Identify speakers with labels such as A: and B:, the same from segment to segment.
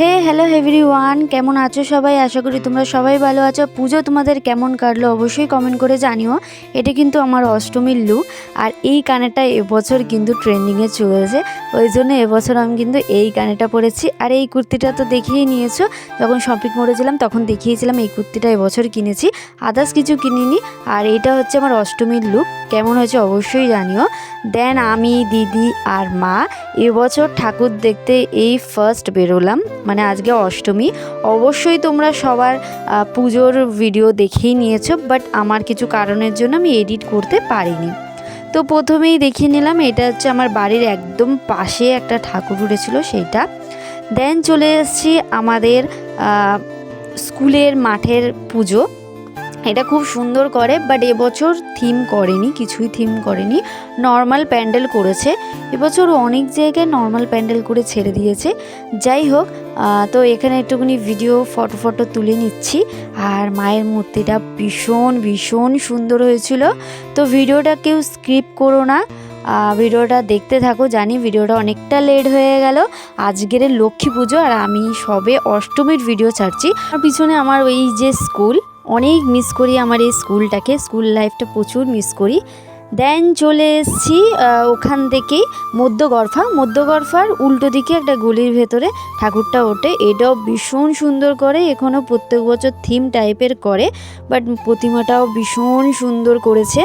A: হে hello every one কেমন আছো সবাই? আশা করি তোমরা সবাই ভালো আছো। পুজো তোমাদের কেমন কাটলো অবশ্যই কমেন্ট করে জানিও। এটা কিন্তু আমার অষ্টমীর লুক আর এই কানেরটা এবছর কিন্তু ট্রেন্ডিংয়ে চলেছে। ওই জন্য এবছর আমি কিন্তু এই কানেরটা পরেছি আর এই কুর্তিটা তো দেখিয়ে নিয়েছো, যখন শপিং করেছিলাম তখন দেখিয়েছিলাম এই কুর্তিটা এবছর কিনেছি। আদার্স কিছু কিনিনি, আর এটা হচ্ছে আমার অষ্টমীর লুক কেমন হয়েছে অবশ্যই জানিও। দেন আমি, দিদি আর মা এবছর ঠাকুর দেখতে এই ফার্স্ট বেরোলাম। মানে আজকে অষ্টমী, অবশ্যই তোমরা সবার পুজোর ভিডিও দেখেই নিয়েছো বাট আমার কিছু কারণের জন্য আমি এডিট করতে পারিনি। তো প্রথমেই দেখিয়ে নিলাম, এটা হচ্ছে আমার বাড়ির একদম পাশে একটা ঠাকুর উঠেছিল সেইটা। দেন চলে এসেছি আমাদের স্কুলের মাঠের পুজো। এটা খুব সুন্দর করে বাট এবছর থিম করেনি, কিছুই থিম করেনি। নর্মাল প্যান্ডেল করেছে। এবছর অনেক জায়গায় নর্মাল প্যান্ডেল করে ছেড়ে দিয়েছে। যাই হোক তো এখানে একটুখানি ভিডিও ফটো ফটো তুলে নিচ্ছি। আর মায়ের মূর্তিটা ভীষণ ভীষণ সুন্দর হয়েছিল। তো ভিডিওটা কেউ স্ক্রিপ করো না। ভিডিওটা দেখতে থাকো, জানি ভিডিওটা অনেকটা লেট হয়ে গেল। আজকের লক্ষ্মী পুজো আর আমি সবে অষ্টমীর ভিডিও ছাড়ছি। আর পিছনে আমার ওই যে স্কুল অনেক মিস করি আমার এই স্কুলটাকে স্কুল লাইফটা প্রচুর মিস করি। দেন চলে এসেছি ওখান থেকেই মধ্যগরফা। মধ্যগরফার উল্টো দিকে একটা গলির ভেতরে ঠাকুরটা ওঠে। এটাও ভীষণ সুন্দর করে এখনও প্রত্যেক বছর থিম টাইপের করে বাট প্রতিমাটাও ভীষণ সুন্দর করেছে।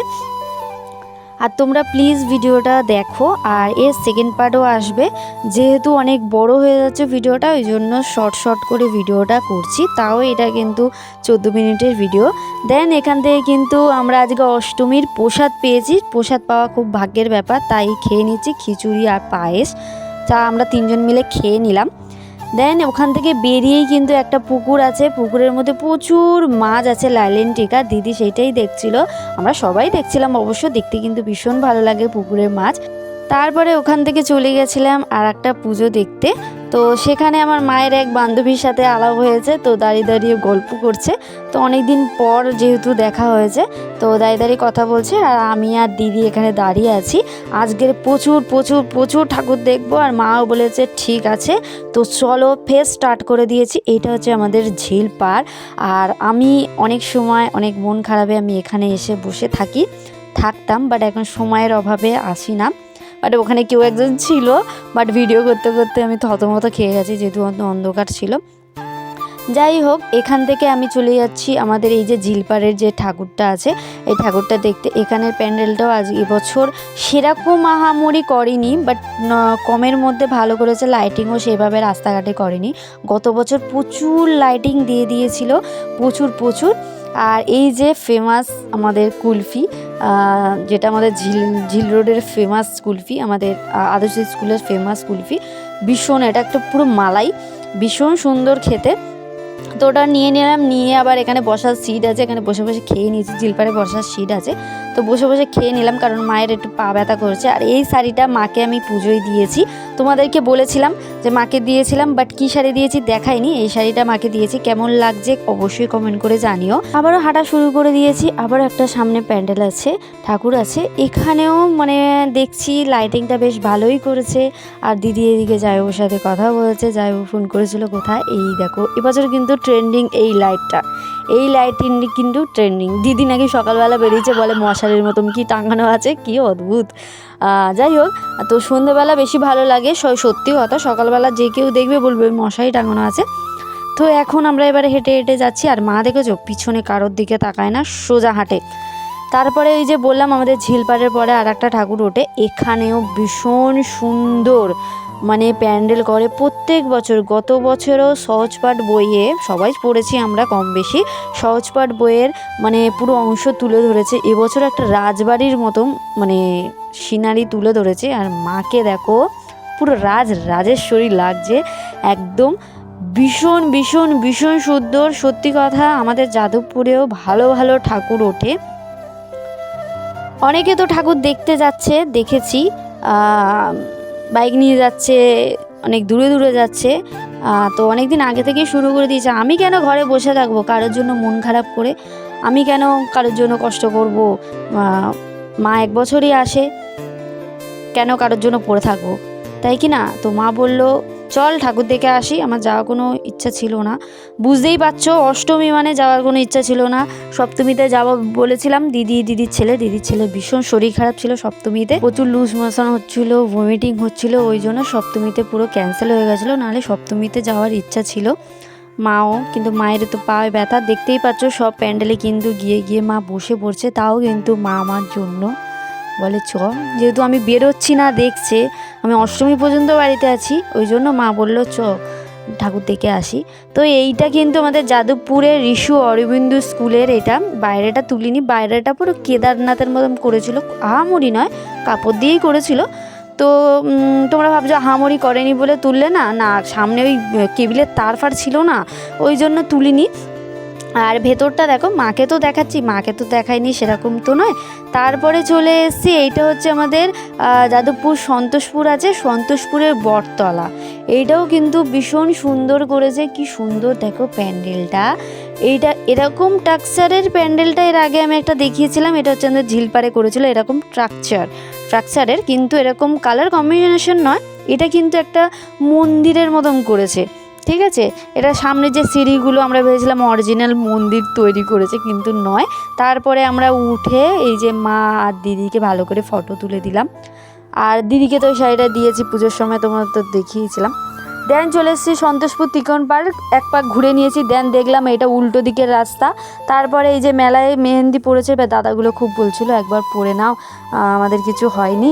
A: আর তোমরা প্লিজ ভিডিওটা দেখো আর এর সেকেন্ড পার্টও আসবে। যেহেতু অনেক বড় হয়ে যাচ্ছে ভিডিওটা, ওই জন্য শর্ট শর্ট করে ভিডিওটা করছি। তাও এটা কিন্তু চোদ্দ মিনিটের ভিডিও দেন এখান থেকে কিন্তু আমরা আজকে অষ্টমীর প্রসাদ পেয়েছি। প্রসাদ পাওয়া খুব ভাগ্যের ব্যাপার, তাই খেয়ে নিচ্ছি খিচুড়ি আর পায়েস। যা আমরা তিনজন মিলে খেয়ে নিলাম। দেন ওখান থেকে বেরিয়েই কিন্তু একটা পুকুর আছে। পুকুরের মধ্যে প্রচুর মাছ আছে, লাইলেন টিকা, দিদি সেইটাই দেখছিল। আমরা সবাই দেখছিলাম, অবশ্য দেখতে কিন্তু ভীষণ ভালো লাগে পুকুরের মাছ। তারপরে ওখান থেকে চলে গেছিলাম আর একটা পুজো দেখতে। তো সেখানে আমার মায়ের এক বান্ধবীর সাথে আলাপ হয়েছে, তো দাঁড়িয়ে দাঁড়িয়ে গল্প করছে। তো অনেক দিন পর যেহেতু দেখা হয়েছে, তো দাঁড়িয়ে দাঁড়িয়ে কথা বলছে আর আমি আর দিদি এখানে দাঁড়িয়ে আছি। আজকের প্রচুর প্রচুর প্রচুর ঠাকুর দেখব আর মাও বলেছে ঠিক আছে। তো চলো ফেস স্টার্ট করে দিয়েছি, এটা হচ্ছে আমাদের ঝিল পার আর আমি অনেক সময়, অনেক মন খারাপে আমি এখানে এসে বসে থাকি, থাকতাম বাট এখন সময়ের অভাবে আসি না। বাট ওখানে কেউ একজন ছিল, বাট ভিডিও করতে করতে আমি থতমতো খেয়ে গেছি, যেহেতু অন্ধকার ছিল। যাই হোক, এখান থেকে আমি চলে যাচ্ছি আমাদের এই যে ঝিলপাড়ের যে ঠাকুরটা আছে, এই ঠাকুরটা দেখতে, এখানের প্যান্ডেলটাও আজ এবছর সেরকম আহামরি করেনি, বাট কমের মধ্যে ভালো করেছে লাইটিংও সেভাবে রাস্তাঘাটে করেনি। গত বছর প্রচুর লাইটিং দিয়ে দিয়েছিল, প্রচুর প্রচুর। আর এই যে ফেমাস আমাদের কুলফি যেটা আমাদের ঝিল ঝিল রোডের ফেমাস কুলফি, আমাদের আদর্শ স্কুলের ফেমাস কুলফি, ভীষণ, এটা একটা পুরো মালাই, ভীষণ সুন্দর খেতে। তো ওটা নিয়ে নিলাম, নিয়ে আবার এখানে বসার সিট আছে, এখানে বসে বসে খেয়ে নিয়েছি, জিলপারে বসার সিট আছে। তো বসে বসে খেয়ে নিলাম কারণ মায়ের একটু পা ব্যথা করছে। আর এই শাড়িটা মাকে আমি পুজোয় দিয়েছি। তোমাদেরকে বলেছিলাম যে মাকে দিয়েছিলাম বাট কী শাড়ি দিয়েছি দেখাইনি। এই শাড়িটা মাকে দিয়েছি। কেমন লাগছে অবশ্যই কমেন্ট করে জানিও। আবারও হাঁটা শুরু করে দিয়েছি। আবার একটা সামনে প্যান্ডেল আছে, ঠাকুর আছে। এখানেও মানে দেখছি লাইটিংটা বেশ ভালোই করেছে। আর দিদি এদিকে জায়বুর সাথে কথা বলেছে। জায়বু ফোন করেছিল, কোথায়? এই দেখো এবছর কিন্তু ট্রেন্ডিং এই লাইটটা এই লাইটিং কিন্তু ট্রেন্ডিং দিদি নাকি সকালবেলা বেরিয়েছে, বলে, মশারির মতন কি টাঙানো আছে? কি অদ্ভুত! যাই হোক, তো সন্ধেবেলা বেশি ভালো লাগে সত্যি কথা, সকালবেলা যে কেউ দেখবে বলবে "ওই মশারি টাঙানো আছে। তো এখন আমরা এবারে হেঁটে হেঁটে যাচ্ছি, আর মা দেখেছ, পিছনে কারোর দিকে তাকায় না, সোজা হাঁটে। তারপরে এই যে বললাম, আমাদের ঝিলপাড়ের পরে আর একটা ঠাকুর ওঠে, এখানেও ভীষণ সুন্দর। মানে প্যান্ডেল করে প্রত্যেক বছর। গত বছরও সহজপাঠ বইয়ে, সবাই পড়েছি আমরা কম বেশি, সহজপাঠ বইয়ের মানে পুরো অংশ তুলে ধরেছে। এবছর একটা রাজবাড়ির মতো মানে সিনারি তুলে ধরেছে। আর মাকে দেখো, পুরো রাজ, রাজেশ্বরী লাগছে। একদম ভীষণ ভীষণ ভীষণ সুন্দর। সত্যি কথা, আমাদের যাদবপুরেও ভালো ভালো ঠাকুর ওঠে। অনেকে তো ঠাকুর দেখতে যাচ্ছে, দেখেছি। বাইক নিয়ে যাচ্ছে, অনেক দূরে দূরে যাচ্ছে। তো অনেক দিন আগে থেকেই শুরু করে দিয়েছে, আমি কেন ঘরে বসে থাকব? কারোর জন্য মন খারাপ করে আমি কেন কারোর জন্য কষ্ট করব? মা এক বছরই আসে, কেন কারোর জন্য পড়ে থাকব? তাই কি না? তো মা বলল চল ঠাকুর দেখে আসি, আমার যাওয়ার কোনো ইচ্ছা ছিল না। বুঝতেই পারছ, অষ্টমী মানে যাওয়ার কোনো ইচ্ছা ছিল না। সপ্তমীতে যাব বলেছিলাম, দিদি, দিদির ছেলে দিদির ছেলে ভীষণ শরীর খারাপ ছিল সপ্তমীতে। প্রচুর লুজ মোশন হচ্ছিল ভমিটিং হচ্ছিল, ওই জন্য সপ্তমীতে পুরো ক্যান্সেল হয়ে গেছিল, নাহলে সপ্তমীতে যাওয়ার ইচ্ছা ছিল। মাও, কিন্তু মায়ের তো পায়ে ব্যথা, দেখতেই পাচ্ছ সব প্যান্ডেলে কিন্তু গিয়ে গিয়ে মা বসে পড়ছে, তাও কিন্তু মা আমার জন্য। বলে, চ, যেহেতু আমি বেরোচ্ছি না দেখছে, আমি অষ্টমী পর্যন্ত বাড়িতে আছি, ওই জন্য মা বলল, চ, ঠাকুর দেখে আসি। তো এইটা কিন্তু আমাদের যাদবপুরের ঋষু অরবিন্দু স্কুলের এটা, বাইরেটা তুলিনি, বাইরেটা পুরো কেদারনাথের মতন করেছিল, আহামরি নয়, কাপড় দিয়েই করেছিল। তো তোমরা ভাবছ হামরি করেনি বলে তুললে না? না, সামনে ওই কেবিলের তার ফার ছিল না, ওই জন্য তুলিনি। আর ভেতরটা দেখো, মাকে তো দেখাচ্ছি, মাকে তো দেখাইনি সেরকম তো নয়। তারপরে চলে এসেছি, এইটা হচ্ছে আমাদের যাদবপুর সন্তোষপুর আছে, সন্তোষপুরের বটতলা। এইটাও কিন্তু ভীষণ সুন্দর করেছে, কি সুন্দর দেখো প্যান্ডেলটা। এইটা এরকম টাকচারের প্যান্ডেলটা, এর আগে আমি একটা দেখিয়েছিলাম, এটা হচ্ছে আমাদের ঝিলপাড়ে করেছিল, এরকম স্ট্রাকচার স্ট্রাকচারের কিন্তু এরকম কালার কম্বিনেশন নয়, এটা কিন্তু একটা মন্দিরের মতন করেছে। ঠিক আছে? এটা সামনে যে সিঁড়িগুলো আমরা ভেবেছিলাম অরিজিনাল মন্দির তৈরি করেছে কিন্তু নয়। তারপরে আমরা উঠে এই যে মা আর দিদিকে ভালো করে ফটো তুলে দিলাম। আর দিদিকে তো শাড়িটা দিয়েছি, পুজোর সময় তোমার তো দেখিয়েছিলাম। দেন চলে এসেছি সন্তোষপুর তিকন পার্ক, এক পাক ঘুরে নিয়েছি, দেন দেখলাম এটা উল্টো দিকের রাস্তা। তারপরে এই যে মেলায় মেহেন্দি পড়েছে দাদাগুলো খুব বলছিল, একবার পরে নাও আমাদের কিছু হয়নি।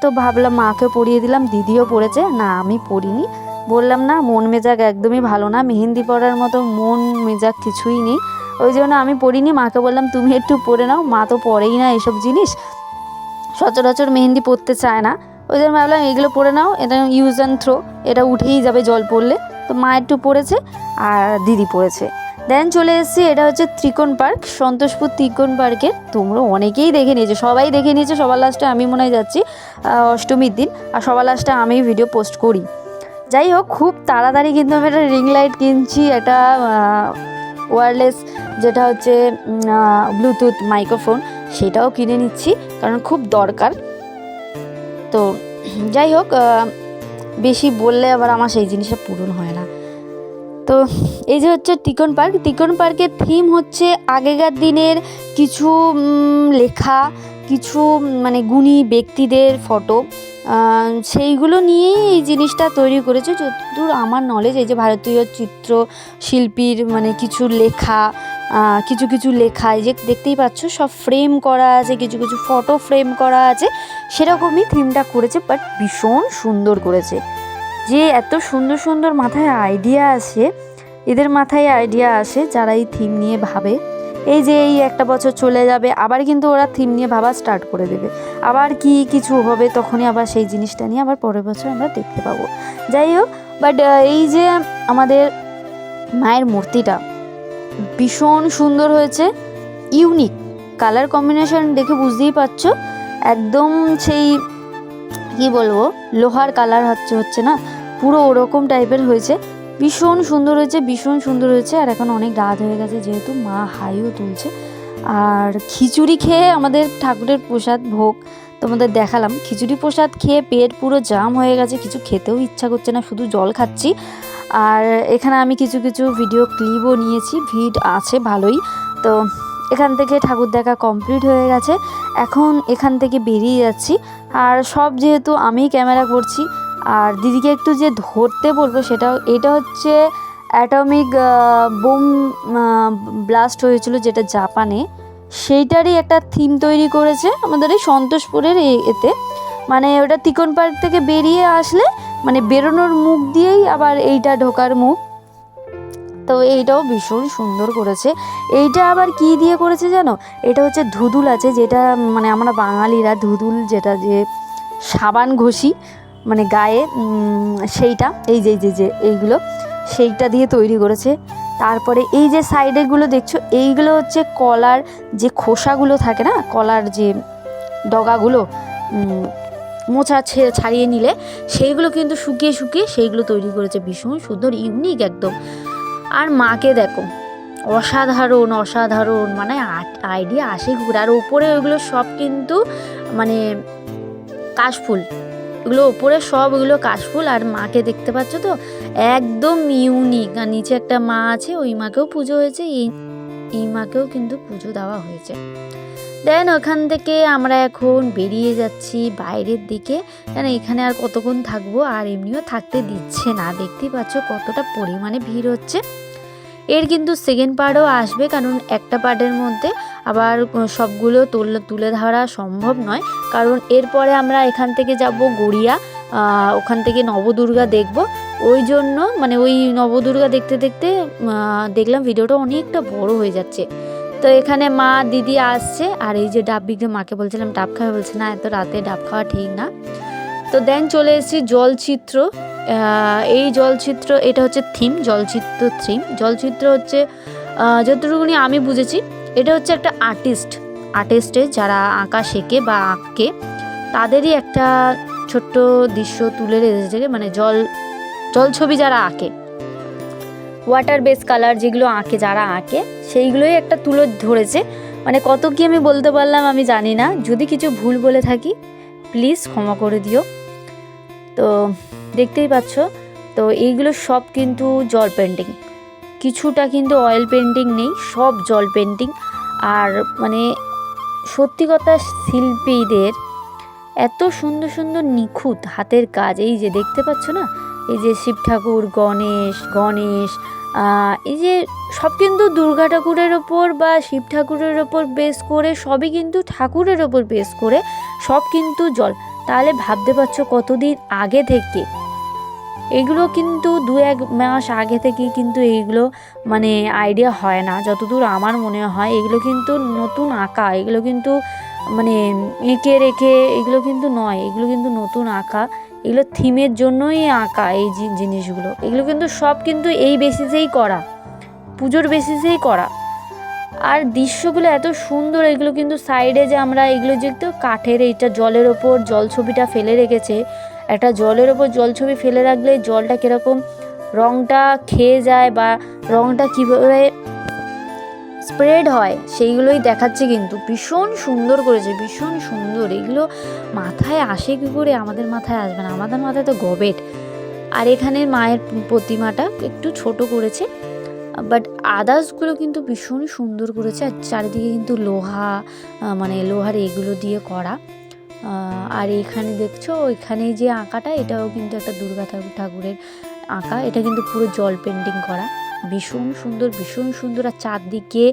A: তো ভাবলাম মাকে পরিয়ে দিলাম, দিদিও পড়েছে, না, আমি পরিনি। বললাম না, মন মেজাজ একদমই ভালো না, মেহেন্দি পরার মতো মন মেজাজ কিছুই নেই। ওই জন্য আমি পড়িনি, মাকে বললাম, তুমি একটু পরে নাও, মা তো পরেই না এসব জিনিস। সচরাচর মেহেন্দি পরতে চায় না। ওই জন্য ভাবলাম, এগুলো পরে নাও, এটা ইউজ অ্যান্ড থ্রো এটা উঠেই যাবে জল পড়লে। তো মা একটু পড়েছে, আর দিদি পড়েছে। দেন চলে এসেছি, এটা হচ্ছে ত্রিকোণ পার্ক, সন্তোষপুর ত্রিকোণ পার্কের। তোমরা অনেকেই দেখে নিয়েছো, সবাই দেখে নিয়েছে, সবার লাস্টে আমি মনে হয় যাচ্ছি অষ্টমীর দিন। আর সবার লাস্টে আমি ভিডিও পোস্ট করি। যাই হোক খুব তাড়াতাড়ি কিন্তু আমি একটা রিং লাইট কিনছি, একটা ওয়্যারলেস যেটা হচ্ছে ব্লুটুথ মাইক্রোফোন সেটাও কিনে নিচ্ছি, কারণ খুব দরকার। তো যাই হোক বেশি বললে আবার আমার সেই জিনিসটা পূরণ হয় না। তো, এই যে হচ্ছে টিকন পার্ক টিকন পার্কের থিম হচ্ছে আগেকার দিনের কিছু লেখা, কিছু মানে গুণী ব্যক্তিদের ফটো সেইগুলো নিয়েই এই জিনিসটা তৈরি করেছে। যতদূর আমার নলেজ এই যে ভারতীয় চিত্র শিল্পীর মানে কিছু লেখা কিছু কিছু লেখা, এই যে দেখতেই পাচ্ছ, সব ফ্রেম করা আছে, কিছু কিছু ফটো ফ্রেম করা আছে, সেরকমই থিমটা করেছে বাট ভীষণ সুন্দর করেছে। যে এত সুন্দর সুন্দর মাথায় আইডিয়া আসে, এদের মাথায় আইডিয়া আসে, যারা এই থিম নিয়ে ভাবে। এই যে এই একটা বছর চলে যাবে, আবার কিন্তু ওরা থিম নিয়ে ভাবা স্টার্ট করে দেবে। আবার কি কিছু হবে তখনই আবার সেই জিনিসটা নিয়ে আবার পরের বছর আমরা দেখতে পাবো। যাই হোক বাট এই যে আমাদের মায়ের মূর্তিটা ভীষণ সুন্দর হয়েছে ইউনিক কালার কম্বিনেশন দেখে বুঝতেই পারছ, একদম সেই, কি বলব, লোহার কালার হচ্ছে হচ্ছে না, পুরো ওরকম টাইপের হয়েছে। ভীষণ সুন্দর হয়েছে, ভীষণ সুন্দর হয়েছে। আর এখন অনেক রাত হয়ে গেছে যেহেতু মা হাইও তুলছে। আর খিচুড়ি খেয়ে আমাদের ঠাকুরের প্রসাদ ভোগ তোমাদের দেখালাম। খিচুড়ি প্রসাদ খেয়ে পেট পুরো জাম হয়ে গেছে, কিছু খেতেও ইচ্ছা করছে না, শুধু জল খাচ্ছি। আর এখানে আমি কিছু কিছু ভিডিও ক্লিপও নিয়েছি, ভিড আছে ভালোই। তো এখান থেকে ঠাকুর দেখা কমপ্লিট হয়ে গেছে। এখন এখান থেকে বেরিয়ে যাচ্ছি। আর সব যেহেতু আমি ক্যামেরা করছি আর দিদিকে একটু যে ধরতে বলব সেটা, এটা হচ্ছে অ্যাটমিক বোম ব্লাস্ট হয়েছিল যেটা জাপানে। সেইটারই একটা থিম তৈরি করেছে আমাদের এই সন্তোষপুরের এতে। মানে ওটা তিকন পার্ক থেকে বেরিয়ে আসলে মানে বেরোনোর মুখ দিয়েই আবার এইটা ঢোকার মুখ। তো এইটাও ভীষণ সুন্দর করেছে। এইটা আবার কি দিয়ে করেছে জানো? এটা হচ্ছে ধুদুল আছে যেটা মানে আমরা বাঙালিরা ধুদুল যেটা যে সাবান ঘষি মানে গায়ে সেইটা, এই যে যে যে, এইগুলো, সেইটা দিয়ে তৈরি করেছে। তারপরে এই যে সাইডেগুলো দেখছ, এইগুলো হচ্ছে কলার যে খোসাগুলো থাকে না, কলার যে ডগাগুলো মোচা ছাড়িয়ে নিলে, সেইগুলো কিন্তু শুকিয়ে শুকিয়ে সেইগুলো তৈরি করেছে ভীষণ সুন্দর ইউনিক একদম। আর মাকে দেখো, অসাধারণ অসাধারণ মানে আইডিয়া আসে ঘুরে। আর ওপরে ওইগুলো সব কিন্তু মানে কাশফুল। ওগুলো ওপরে সব ওগুলো কাশফুল আর মাকে দেখতে পাচ্ছ তো? একদম ইউনিক আর নিচে একটা মা আছে, ওই মাকেও পুজো হয়েছে, এই এই মাকেও কিন্তু পুজো দেওয়া হয়েছে। দেন ওখান থেকে আমরা এখন বেরিয়ে যাচ্ছি বাইরের দিকে। কেন এখানে আর কতক্ষণ থাকব? আর এমনিও থাকতে দিচ্ছে না। দেখতেই পাচ্ছ কতটা পরিমাণে ভিড় হচ্ছে। এর কিন্তু সেকেন্ড পার্টও আসবে, কারণ একটা পার্টের মধ্যে আবার সবগুলো তুলে ধরা সম্ভব নয়। কারণ এরপরে আমরা এখান থেকে যাব গড়িয়া ওখান থেকে নবদুর্গা দেখব। ওই জন্য মানে ওই নবদুর্গা দেখতে দেখতে দেখলাম ভিডিওটা অনেকটা বড় হয়ে যাচ্ছে। তো এখানে মা, দিদি আসছে, আর এই যে ডাব বিঘ্নে মাকে বলছিলাম ডাব খাওয়া বলছে, না, এত রাতে ডাব খাওয়া ঠিক না। তো দেন চলে এসেছি জলচিত্র। এই জলচিত্র, এটা হচ্ছে থিম জলচিত্র থিম জলচিত্র হচ্ছে যতটুকুনি আমি বুঝেছি, এটা হচ্ছে একটা আর্টিস্ট আর্টিস্টে যারা আঁকা শেখে বা আঁকে, তাদেরই একটা ছোট্ট দৃশ্য তুলে রেখেছে মানে জল জল ছবি যারা আঁকে। ওয়াটার বেস কালার যেগুলো আঁকে, যারা আঁকে, সেইগুলোই একটা তুলে ধরেছে। মানে কত কি আমি বলতে পারলাম আমি জানি না। যদি কিছু ভুল বলে থাকি প্লিজ ক্ষমা করে দিও। তো দেখতেই পাচ্ছ। তো এইগুলো সব কিন্তু জল পেন্টিং কিছুটা কিন্তু অয়েল পেন্টিং নেই, সব জল পেন্টিং আর মানে সত্যি কথা, শিল্পীদের এত সুন্দর সুন্দর নিখুঁত হাতের কাজ। এই যে দেখতে পাচ্ছ না? এই যে শিব ঠাকুর, গণেশ গণেশ এই যে সব কিন্তু দুর্গা ঠাকুরের ওপর বা শিব ঠাকুরের ওপর বেস করে, সবই কিন্তু ঠাকুরের ওপর বেস করে সব কিন্তু জল। তাহলে ভাবতে পারছ কতদিন আগে থেকে এগুলো কিন্তু দু এক মাস আগে থেকে কিন্তু এইগুলো মানে আইডিয়া হয় না। যতদূর আমার মনে হয়, এগুলো কিন্তু নতুন আঁকা। এগুলো কিন্তু মানে এঁকে রেখে এগুলো কিন্তু নয়, এগুলো কিন্তু নতুন আঁকা। এগুলো থিমের জন্যই আঁকা এই জিনিসগুলো। এগুলো কিন্তু সব কিন্তু এই বেসিসেই করা। পুজোর বেসিসেই করা। আর দৃশ্যগুলো এত সুন্দর, এগুলো কিন্তু সাইডে যে আমরা এগুলো যে কাঠের এইটা জলের ওপর জল ছবিটা ফেলে রেখেছে একটা জলের ওপর জল ছবি ফেলে রাখলে জলটা কীরকম রঙটা খেয়ে যায় বা রঙটা কীভাবে স্প্রেড হয়, সেইগুলোই দেখাচ্ছে কিন্তু। ভীষণ সুন্দর করেছে, ভীষণ সুন্দর। এগুলো মাথায় আসে কী করে? আমাদের মাথায় আসবে না। আমাদের মাথায় তো গবেট। আর এখানে মায়ের প্রতিমাটা একটু ছোট করেছে, বাট আদার্সগুলো কিন্তু ভীষণ সুন্দর করেছে। আর চারিদিকে কিন্তু লোহা মানে লোহার এগুলো দিয়ে করা। আর এখানে দেখছ এখানে যে আঁকাটা, এটাও কিন্তু একটা দুর্গা ঠাকুর ঠাকুরের আঁকা। এটা কিন্তু পুরো জল পেন্টিং করা। ভীষণ সুন্দর ভীষণ সুন্দর। আর চারদিকে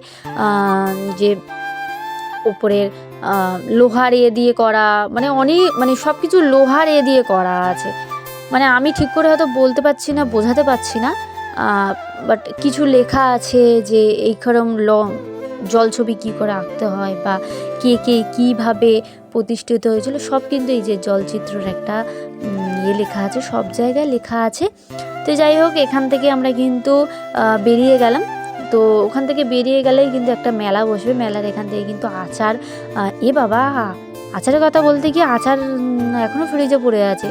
A: যে ওপরের লোহার এ দিয়ে করা মানে অনেক মানে সব কিছু লোহার এ দিয়ে করা আছে। মানে আমি ঠিক করে হয়তো বলতে পারছি না, বোঝাতে পারছি না। বাট কিছু লেখা আছে যে এইরকম ল জলছবি কী করে আঁকতে হয় বা কে কে কীভাবে প্রতিষ্ঠিত হয়েছিল, সব কিন্তু এই যে জলচিত্রের একটা ইয়ে লেখা আছে, সব জায়গায় লেখা আছে। তো যাই হোক, এখান থেকে আমরা কিন্তু বেরিয়ে গেলাম। তো ওখান থেকে বেরিয়ে গেলেই কিন্তু একটা মেলা বসবে। মেলার এখান থেকে কিন্তু আচার এ বাবা, আচারের কথা বলতে কি আচার এখনও ফ্রিজে পড়ে আছে।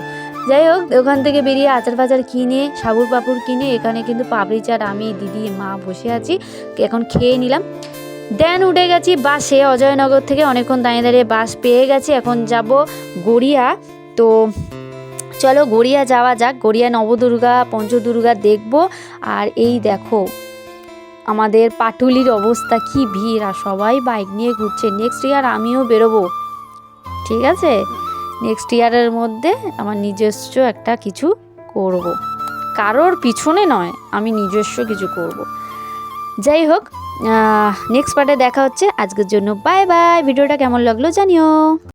A: যাই হোক, ওখান থেকে বেরিয়ে আচার ফাচার কিনে, সাবুর পাপুর কিনে, এখানে কিন্তু পাপড়ি চাট আমি, দিদি, মা বসে আছি। এখন খেয়ে নিলাম। দেন উঠে গেছি বাসে। অজয়নগর থেকে অনেকক্ষণ দাঁড়িয়ে দাঁড়িয়ে বাস পেয়ে গেছি। এখন যাব গড়িয়া। তো চলো গড়িয়া যাওয়া যাক। গড়িয়া নবদুর্গা, পঞ্চদুর্গা দেখব। আর এই দেখো, আমাদের পাটুলির অবস্থা, কি ভিড়। আর সবাই বাইক নিয়ে ঘুরছে। নেক্সট ইয়ার আমিও বেরোবো। ঠিক আছে? নেক্সট ইয়ারের মধ্যে আমার নিজস্ব একটা কিছু করব। কারোর পিছনে নয়, আমি নিজস্ব কিছু করব। যাই হোক নেক্সট পার্টে দেখা হচ্ছে। আজকের জন্য বাই বাই ভিডিওটা কেমন লাগল জানিও।